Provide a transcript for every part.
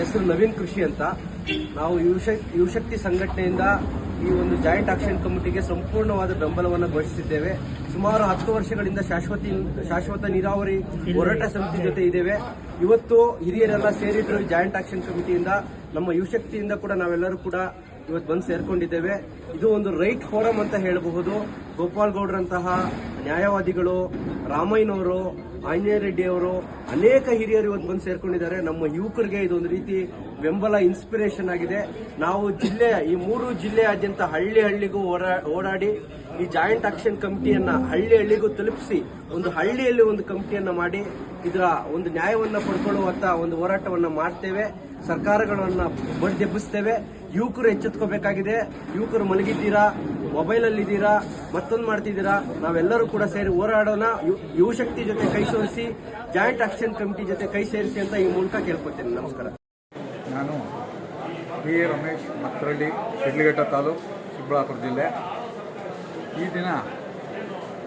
ಹೆಸರು ನವೀನ್ ಕೃಷಿ ಅಂತ. ನಾವು ಯುವಶಕ್ ಯುವಶಕ್ತಿ ಸಂಘಟನೆಯಿಂದ ಈ ಒಂದು ಜಾಯಿಂಟ್ ಆಕ್ಷನ್ ಕಮಿಟಿಗೆ ಸಂಪೂರ್ಣವಾದ ಬೆಂಬಲವನ್ನು ಘೋಷಿಸಿದ್ದೇವೆ. ಸುಮಾರು ಹತ್ತು ವರ್ಷಗಳಿಂದ ಶಾಶ್ವತಿ ಶಾಶ್ವತ ನೀರಾವರಿ ಹೋರಾಟ ಸಮಿತಿ ಜೊತೆ ಇದ್ದೇವೆ. ಇವತ್ತು ಹಿರಿಯರೆಲ್ಲ ಸೇರಿದ್ರು ಜಾಯಿಂಟ್ ಆಕ್ಷನ್ ಕಮಿಟಿಯಿಂದ. ನಮ್ಮ ಯುವಶಕ್ತಿಯಿಂದ ಕೂಡ ನಾವೆಲ್ಲರೂ ಕೂಡ ಇವತ್ತು ಬಂದು ಸೇರ್ಕೊಂಡಿದ್ದೇವೆ. ಇದು ಒಂದು ರೈಟ್ ಫೋರಂ ಅಂತ ಹೇಳಬಹುದು. ಗೋಪಾಲ್ ಗೌಡ್ರಂತಹ ನ್ಯಾಯವಾದಿಗಳು, ರಾಮಯ್ಯನವರು ಆಂಜನೇಯ ರೆಡ್ಡಿ ಅವರು ಅನೇಕ ಹಿರಿಯರು ಇವತ್ತು ಬಂದು ಸೇರ್ಕೊಂಡಿದ್ದಾರೆ. ನಮ್ಮ ಯುವಕರಿಗೆ ಇದೊಂದು ರೀತಿ ಬೆಂಬಲ ಇನ್ಸ್ಪಿರೇಷನ್ ಆಗಿದೆ. ನಾವು ಜಿಲ್ಲೆ ಈ ಮೂರು ಜಿಲ್ಲೆಯಾದ್ಯಂತ ಹಳ್ಳಿ ಹಳ್ಳಿಗೂ ಓಡಾ- ಓಡಾಡಿ ಈ ಜಾಯಿಂಟ್ ಆಕ್ಷನ್ ಕಮಿಟಿಯನ್ನ ಹಳ್ಳಿ ಹಳ್ಳಿಗೂ ತಲುಪಿಸಿ ಒಂದು ಹಳ್ಳಿಯಲ್ಲಿ ಒಂದು ಕಮಿಟಿಯನ್ನ ಮಾಡಿ ಇದರ ಒಂದು ನ್ಯಾಯವನ್ನ ಪಡ್ಕೊಳ್ಳುವಂತ ಒಂದು ಹೋರಾಟವನ್ನ ಮಾಡ್ತೇವೆ. ಸರ್ಕಾರಗಳನ್ನ ಬಡ್ದೆಬ್ಬಿಸ್ತೇವೆ. ಯುವಕರು ಎಚ್ಚೆತ್ಕೋಬೇಕಾಗಿದೆ. ಯುವಕರು ಮಲಗಿದ್ದೀರಾ? ಮೊಬೈಲ್ ಅಲ್ಲಿ ಇದ್ದೀರಾ ಮತ್ತೊಂದು ಮಾಡ್ತಿದ್ದೀರಾ? ನಾವೆಲ್ಲರೂ ಕೂಡ ಸೇರಿ ಹೋರಾಡೋಣ. ಯುವಶಕ್ತಿ ಜೊತೆ ಕೈ ಜೋಡಿಸಿ ಜಾಯಿಂಟ್ ಆಕ್ಷನ್ ಕಮಿಟಿ ಜೊತೆ ಕೈ ಸೇರಿಸಿ ಅಂತ ಈ ಮೂಲಕ ಕೇಳ್ಕೊತೇನೆ. ನಮಸ್ಕಾರ. ನಾನು ಬಿ ರಮೇಶ್ ಮಕ್ಕರಳ್ಳಿ, ಶಿಡ್ಲಘಟ್ಟ ತಾಲೂಕು ಚಿಕ್ಕಬಳ್ಳಾಪುರ ಜಿಲ್ಲೆ. ಈ ದಿನ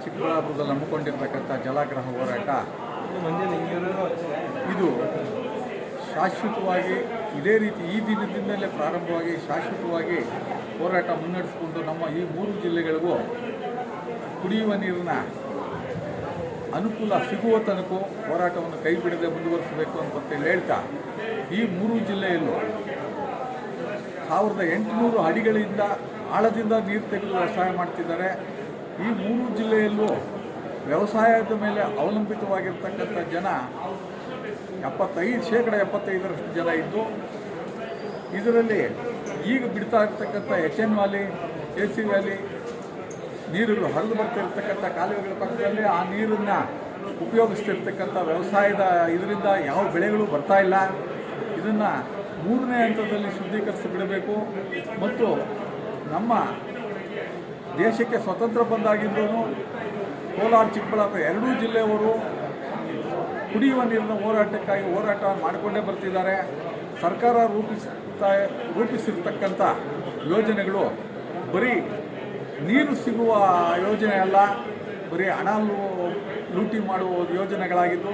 ಚಿಕ್ಕಬಳ್ಳಾಪುರದಲ್ಲಿ ಹಮ್ಮಿಕೊಂಡಿರ್ತಕ್ಕಂಥ ಜಲಾಗ್ರಹ ಹೋರಾಟ. ಇದು ಶಾಶ್ವತವಾಗಿ ಇದೇ ರೀತಿ ಈ ದಿನದಿಂದಲೇ ಪ್ರಾರಂಭವಾಗಿ ಶಾಶ್ವತವಾಗಿ ಹೋರಾಟ ಮುನ್ನಡೆಸಿಕೊಂಡು ನಮ್ಮ ಈ ಮೂರು ಜಿಲ್ಲೆಗಳಿಗೂ ಕುಡಿಯುವ ನೀರಿನ ಅನುಕೂಲ ಸಿಗುವ ತನಕ ಹೋರಾಟವನ್ನು ಕೈ ಬಿಡದೆ ಮುಂದುವರಿಸಬೇಕು ಅಂತೇಳಿ ಹೇಳ್ತಾ ಈ ಮೂರು ಜಿಲ್ಲೆಯಲ್ಲೂ ಸಾವಿರದ ಎಂಟುನೂರು ಅಡಿಗಳಿಂದ ಆಳದಿಂದ ನೀರು ತೆಗೆದು ವ್ಯವಸಾಯ ಮಾಡ್ತಿದ್ದಾರೆ. ಈ ಮೂರು ಜಿಲ್ಲೆಯಲ್ಲೂ ವ್ಯವಸಾಯದ ಮೇಲೆ ಅವಲಂಬಿತವಾಗಿರ್ತಕ್ಕಂಥ ಜನ ಎಪ್ಪತ್ತೈದು ಶೇಕಡ ಎಪ್ಪತ್ತೈದರಷ್ಟು ಜನ ಇದ್ದು, ಇದರಲ್ಲಿ ಈಗ ಬಿಡ್ತಾ ಇರ್ತಕ್ಕಂಥ H N valley, A C valley ನೀರುಗಳು ಹರಿದು ಬರ್ತಿರ್ತಕ್ಕಂಥ ಕಾಲುವೆಗಳ ಪಕ್ಕದಲ್ಲಿ ಆ ನೀರನ್ನು ಉಪಯೋಗಿಸ್ತಿರ್ತಕ್ಕಂಥ ವ್ಯವಸಾಯದ ಇದರಿಂದ ಯಾವ ಬೆಳೆಗಳು ಬರ್ತಾ ಇಲ್ಲ. ಇದನ್ನು ಮೂರನೇ ಹಂತದಲ್ಲಿ ಶುದ್ಧೀಕರಿಸಿ ಬಿಡಬೇಕು. ಮತ್ತು ನಮ್ಮ ದೇಶಕ್ಕೆ ಸ್ವತಂತ್ರ ಬಂದಾಗಿದ್ದೂ ಕೋಲಾರ, ಚಿಕ್ಕಬಳ್ಳಾಪುರ ಎರಡೂ ಜಿಲ್ಲೆಯವರು ಕುಡಿಯುವ ನೀರಿನ ಹೋರಾಟಕ್ಕಾಗಿ ಹೋರಾಟ ಮಾಡಿಕೊಂಡೇ ಬರ್ತಿದ್ದಾರೆ. ಸರ್ಕಾರ ರೂಪಿಸ್ತಾ, ರೂಪಿಸಿರ್ತಕ್ಕಂಥ ಯೋಜನೆಗಳು ಬರೀ ನೀರು ಸಿಗುವ ಯೋಜನೆ ಅಲ್ಲ, ಬರೀ ಹಣ ಲೂಟಿ ಮಾಡುವ ಯೋಜನೆಗಳಾಗಿದ್ದು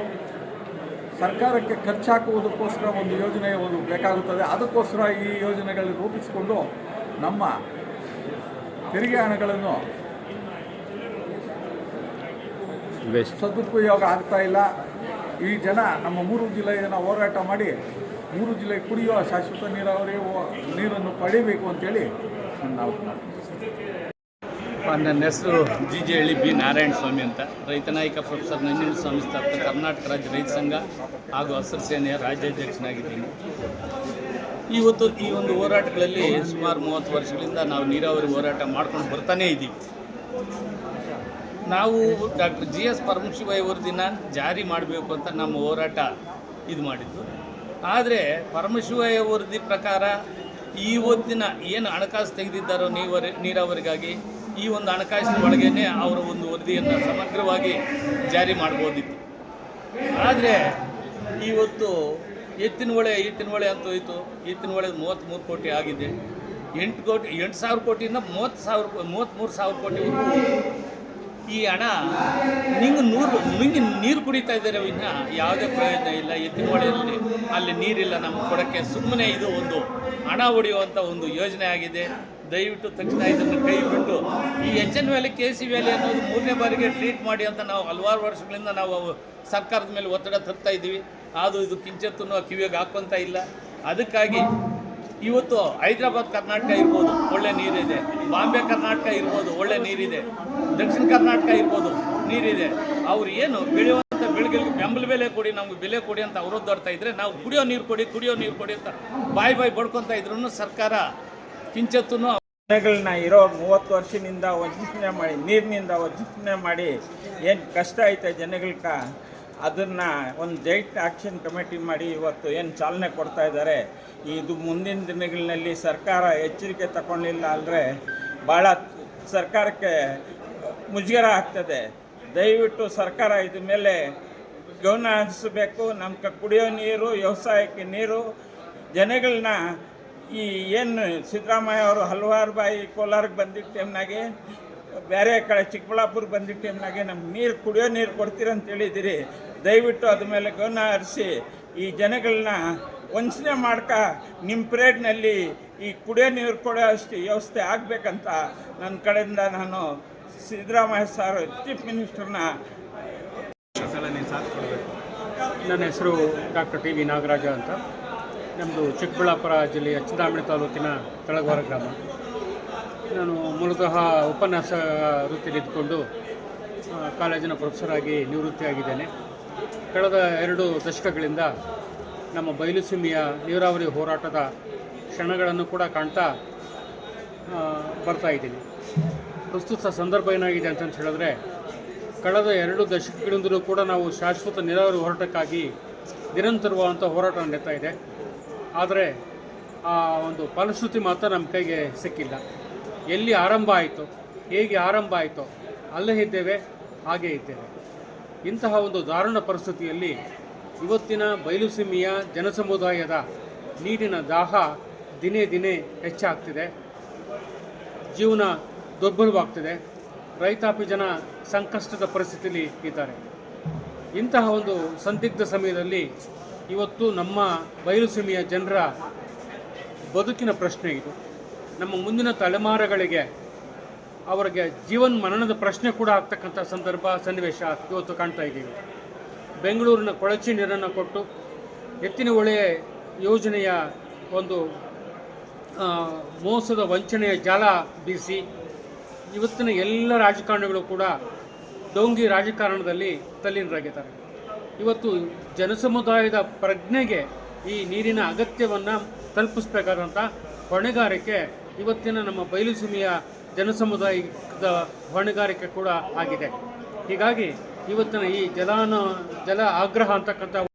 ಸರ್ಕಾರಕ್ಕೆ ಖರ್ಚಾಕುವುದಕ್ಕೋಸ್ಕರ ಒಂದು ಯೋಜನೆ ಒಂದು ಬೇಕಾಗುತ್ತದೆ. ಅದಕ್ಕೋಸ್ಕರ ಈ ಯೋಜನೆಗಳನ್ನು ರೂಪಿಸಿಕೊಂಡು ನಮ್ಮ ತೆರಿಗೆ ಹಣಗಳನ್ನು ಸದುಪಯೋಗ ಆಗ್ತಾ ಇಲ್ಲ. ಈ ಜನ ನಮ್ಮ ಮೂರು ಜಿಲ್ಲೆಯ ಜನ ಹೋರಾಟ ಮಾಡಿ ಮೂರು ಜಿಲ್ಲೆ ಕುಡಿಯುವ ಶಾಶ್ವತ ನೀರಾವರಿ ನೀರನ್ನು ಪಡಿಬೇಕು ಅಂತೇಳಿ ನಾವು ನನ್ನ ಹೆಸರು G J Halli B Narayana Swamy ಅಂತ. ರೈತ ನಾಯಕ ಪ್ರೊಫೆಸರ್ ನಂಜನ ಸ್ವಾಮಿ ಸ್ಥಾಪಿತ ಕರ್ನಾಟಕ ರಾಜ್ಯ ರೈತ ಸಂಘ ಹಾಗೂ ಹಸಿರು ಸೇನೆಯ ರಾಜ್ಯಾಧ್ಯಕ್ಷನಾಗಿದ್ದೀನಿ. ಇವತ್ತು ಈ ಒಂದು ಹೋರಾಟಗಳಲ್ಲಿ ಸುಮಾರು ಮೂವತ್ತು ವರ್ಷಗಳಿಂದ ನಾವು ನೀರಾವರಿ ಹೋರಾಟ ಮಾಡ್ಕೊಂಡು ಬರ್ತಾನೇ ಇದ್ದೀವಿ. ನಾವು ಡಾಕ್ಟರ್ ಜಿ ಎಸ್ ಪರಮಶಿವಯ್ಯ ವರದಿನ ಜಾರಿ ಮಾಡಬೇಕು ಅಂತ ನಮ್ಮ ಹೋರಾಟ ಇದು ಮಾಡಿದ್ದು. ಆದರೆ ಪರಮಶಿವಯ್ಯ ವರದಿ ಪ್ರಕಾರ ಇವತ್ತಿನ ಏನು ಹಣಕಾಸು ತೆಗೆದಿದ್ದಾರೋ ನೀವರಿ ನೀರಾವರಿಗಾಗಿ ಈ ಒಂದು ಹಣಕಾಸಿನ ಒಳಗೇನೆ ಅವರ ಒಂದು ವರದಿಯನ್ನು ಸಮಗ್ರವಾಗಿ ಜಾರಿ ಮಾಡ್ಬೋದಿತ್ತು. ಆದರೆ ಇವತ್ತು ಎತ್ತಿನ ಹೊಳೆ ಎತ್ತಿನ ಹೊಳೆ ಅಂತ ಹೋಯಿತು. ಎತ್ತಿನ ಹೊಳೆ ಮೂವತ್ತ್ಮೂರು ಕೋಟಿ ಆಗಿದೆ. ಎಂಟು ಕೋಟಿ, ಎಂಟು ಸಾವಿರ ಕೋಟಿಯಿಂದ ಮೂವತ್ತು ಸಾವಿರ ಮೂವತ್ತ್ಮೂರು ಸಾವಿರ ಕೋಟಿವರೆಗೂ ಈ ಹಣ ನಿಂಗೆ ನೂರು, ನಿಂಗೆ ನೀರು ಕುಡಿತಾ ಇದ್ದಾರೆ ವಿನ್ನ ಯಾವುದೇ ಪ್ರಯೋಜನ ಇಲ್ಲ. ಎತ್ತಿನ ಹೊಳೆಯಲ್ಲಿ ಅಲ್ಲಿ ನೀರಿಲ್ಲ. ನಮ್ಗೆ ಕೊಡೋಕ್ಕೆ ಸುಮ್ಮನೆ ಇದು ಒಂದು ಹಣ ಹೊಡೆಯುವಂಥ ಒಂದು ಯೋಜನೆ ಆಗಿದೆ. ದಯವಿಟ್ಟು ತಕ್ಷಣ ಇದನ್ನು ಕೈ ಬಿಟ್ಟು, ಈ H N valley K C valley ಅನ್ನೋದು ಮೂರನೇ ಬಾರಿಗೆ ಟ್ರೀಟ್ ಮಾಡಿ ಅಂತ ನಾವು ಹಲವಾರು ವರ್ಷಗಳಿಂದ ನಾವು ಸರ್ಕಾರದ ಮೇಲೆ ಒತ್ತಡ ತರ್ತಾ ಇದ್ದೀವಿ. ಅದು ಇದು ಕಿಂಚತ್ತೂ ಕಿವಿಯಾಗಿ ಹಾಕ್ಕೊಂತ ಇಲ್ಲ. ಅದಕ್ಕಾಗಿ ಇವತ್ತು ಹೈದರಾಬಾದ್ ಕರ್ನಾಟಕ ಇರ್ಬೋದು, ಒಳ್ಳೆ ನೀರಿದೆ. ಬಾಂಬೆ ಕರ್ನಾಟಕ ಇರ್ಬೋದು, ಒಳ್ಳೆ ನೀರಿದೆ. ದಕ್ಷಿಣ ಕರ್ನಾಟಕ ಇರ್ಬೋದು, ನೀರಿದೆ. ಅವ್ರು ಏನು ಬೆಳೆಯುವಂಥ ಬೆಳೆಗಳಿಗೆ ಬೆಂಬಲ ಬೆಲೆ ಕೊಡಿ, ನಮ್ಗೆ ಬೆಲೆ ಕೊಡಿ ಅಂತ ಅವರು ದೊಡ್ತಾ ಇದ್ರೆ ನಾವು ಕುಡಿಯೋ ನೀರು ಕೊಡಿ, ಕುಡಿಯೋ ನೀರು ಕೊಡಿ ಅಂತ ಬಾಯಿ ಬಾಯಿ ಬಡ್ಕೊತಾ ಇದ್ರು ಸರ್ಕಾರ ಕಿಂಚತ್ತೂ ಜನಗಳನ್ನ ಇರೋ ಮೂವತ್ತು ವರ್ಷದಿಂದ ವಂಚನೆ ಮಾಡಿ, ನೀರಿನಿಂದ ವಂಚನೆ ಮಾಡಿ ಏನು ಕಷ್ಟ ಐತೆ ಜನಗಳ್ಕ? ಅದನ್ನು ಒಂದು ಜೈಟ್ ಆ್ಯಕ್ಷನ್ ಕಮಿಟಿ ಮಾಡಿ ಇವತ್ತು ಏನು ಚಾಲನೆ ಕೊಡ್ತಾ ಇದ್ದಾರೆ. ಇದು ಮುಂದಿನ ದಿನಗಳಲ್ಲಿ ಸರ್ಕಾರ ಎಚ್ಚರಿಕೆ ತಗೊಂಡಿಲ್ಲ ಅಂದರೆ ಭಾಳ ಸರ್ಕಾರಕ್ಕೆ ಮುಜುಗರ ಆಗ್ತದೆ. ದಯವಿಟ್ಟು ಸರ್ಕಾರ ಇದ್ರ ಮೇಲೆ ಗಮನ ಹರಿಸಬೇಕು. ನಮ್ಮ ಕುಡಿಯೋ ನೀರು, ವ್ಯವಸಾಯಕ್ಕೆ ನೀರು ಜನಗಳನ್ನ ಈ ಏನು ಸಿದ್ದರಾಮಯ್ಯ ಅವರು ಹಲವಾರು ಬಾಯಿ ಕೋಲಾರಕ್ಕೆ ಬಂದಿದ್ದ ಟೈಮ್ನಾಗೆ, ಬೇರೆ ಕಡೆ ಚಿಕ್ಕಬಳ್ಳಾಪುರಕ್ಕೆ ಬಂದಿದ್ದ ಟೈಮ್ನಾಗೆ ನಮ್ಗೆ ನೀರು ಕುಡಿಯೋ ನೀರು ಕೊಡ್ತೀರಂತ ಹೇಳಿದಿರಿ. ದಯವಿಟ್ಟು ಅದ್ರ ಮೇಲೆ ಗಮನ ಹರಿಸಿ, ಈ ಜನಗಳನ್ನ ವಂಚನೆ ಮಾಡ್ಕ ನಿಮ್ಮ ಪ್ರೇಡ್ನಲ್ಲಿ ಈ ಕುಡಿಯೋ ನೀರು ಕೊಡೋ ಅಷ್ಟು ವ್ಯವಸ್ಥೆ ಆಗಬೇಕಂತ ನನ್ನ ಕಡೆಯಿಂದ ನಾನು ಸಿದ್ದರಾಮಯ್ಯ ಸರ್, ಚೀಫ್ ಮಿನಿಸ್ಟರ್ನ ನನ್ನ ಹೆಸರು ಡಾಕ್ಟರ್ ಟಿ ವಿ ನಾಗರಾಜ ಅಂತ. ನಮ್ಮದು ಚಿಕ್ಕಬಳ್ಳಾಪುರ ಜಿಲ್ಲೆಯ ಚಿಂತಾಮಣಿ ತಾಲೂಕಿನ ತಳಗವಾರ ಗ್ರಾಮ. ನಾನು ಮೂಲತಃ ಉಪನ್ಯಾಸ ವೃತ್ತಿಯಲ್ಲಿದ್ದುಕೊಂಡು ಕಾಲೇಜಿನ ಪ್ರೊಫೆಸರ್ ಆಗಿ ನಿವೃತ್ತಿಯಾಗಿದ್ದೇನೆ. ಕಳೆದ ಎರಡು ದಶಕಗಳಿಂದ ನಮ್ಮ ಬಯಲುಸೀಮೆಯ ನೀರಾವರಿ ಹೋರಾಟದ ಕ್ಷಣಗಳನ್ನು ಕೂಡ ಕಾಣ್ತಾ ಬರ್ತಾ ಇದ್ದೀನಿ. ಪ್ರಸ್ತುತ ಸಂದರ್ಭ ಏನಾಗಿದೆ ಅಂತಂತ ಹೇಳಿದ್ರೆ, ಕಳೆದ ಎರಡು ದಶಕಗಳಿಂದಲೂ ಕೂಡ ನಾವು ಶಾಶ್ವತ ನೀರಾವರಿ ಹೋರಾಟಕ್ಕಾಗಿ ನಿರಂತರವಾದಂಥ ಹೋರಾಟ ನಡೀತಾ ಇದೆ. ಆದರೆ ಆ ಒಂದು ಫಲಶ್ರುತಿ ಮಾತ್ರ ನಮ್ಮ ಕೈಗೆ ಸಿಕ್ಕಿಲ್ಲ. ಎಲ್ಲಿ ಆರಂಭ ಆಯಿತು, ಹೇಗೆ ಆರಂಭ ಆಯಿತು, ಅಲ್ಲೇ ಇದ್ದೇವೆ, ಹಾಗೇ ಇದ್ದೇವೆ. ಇಂತಹ ಒಂದು ದಾರುಣ ಪರಿಸ್ಥಿತಿಯಲ್ಲಿ ಇವತ್ತಿನ ಬಯಲುಸೀಮೆಯ ಜನಸಮುದಾಯದ ನೀರಿನ ದಾಹ ದಿನೇ ದಿನೇ ಹೆಚ್ಚಾಗ್ತಿದೆ. ಜೀವನ ದುರ್ಬಲವಾಗ್ತಿದೆ. ರೈತಾಪಿ ಜನ ಸಂಕಷ್ಟದ ಪರಿಸ್ಥಿತಿಯಲ್ಲಿ ಇದ್ದಾರೆ. ಇಂತಹ ಒಂದು ಸಂದಿಗ್ಧ ಸಮಯದಲ್ಲಿ ಇವತ್ತು ನಮ್ಮ ಬಯಲುಸೀಮೆಯ ಜನರ ಬದುಕಿನ ಪ್ರಶ್ನೆ ಇದು. ನಮ್ಮ ಮುಂದಿನ ತಲೆಮಾರುಗಳಿಗೆ ಅವರಿಗೆ ಜೀವನ್ ಮರಣದ ಪ್ರಶ್ನೆ ಕೂಡ ಆಗ್ತಕ್ಕಂಥ ಸಂದರ್ಭ, ಸನ್ನಿವೇಶ ಇವತ್ತು ಕಾಣ್ತಾ ಇದ್ದೀವಿ. ಬೆಂಗಳೂರಿನ ಕೊಳಚೆ ನೀರನ್ನು ಕೊಟ್ಟು ಎತ್ತಿನ ಹೊಳೆ ಯೋಜನೆಯ ಒಂದು ಮೋಸದ ವಂಚನೆಯ ಜಾಲ ಬೀಸಿ ಇವತ್ತಿನ ಎಲ್ಲ ರಾಜಕಾರಣಿಗಳು ಕೂಡ ಡೋಂಗಿ ರಾಜಕಾರಣದಲ್ಲಿ ತಲ್ಲೀನರಾಗಿದ್ದಾರೆ. ಇವತ್ತು ಜನಸಮುದಾಯದ ಪ್ರಜ್ಞೆಗೆ ಈ ನೀರಿನ ಅಗತ್ಯವನ್ನು ತಲುಪಿಸ್ಬೇಕಾದಂಥ ಹೊಣೆಗಾರಿಕೆ ಇವತ್ತಿನ ನಮ್ಮ ಬಯಲುಸೀಮೆಯ ಜನಸಮುದಾಯದ ಹೊಣೆಗಾರಿಕೆ ಕೂಡ ಆಗಿದೆ. ಹೀಗಾಗಿ ಇವತ್ತಿನ ಈ ಜಲಾನ ಜಲ ಆಗ್ರಹ ಅಂತಕ್ಕಂಥ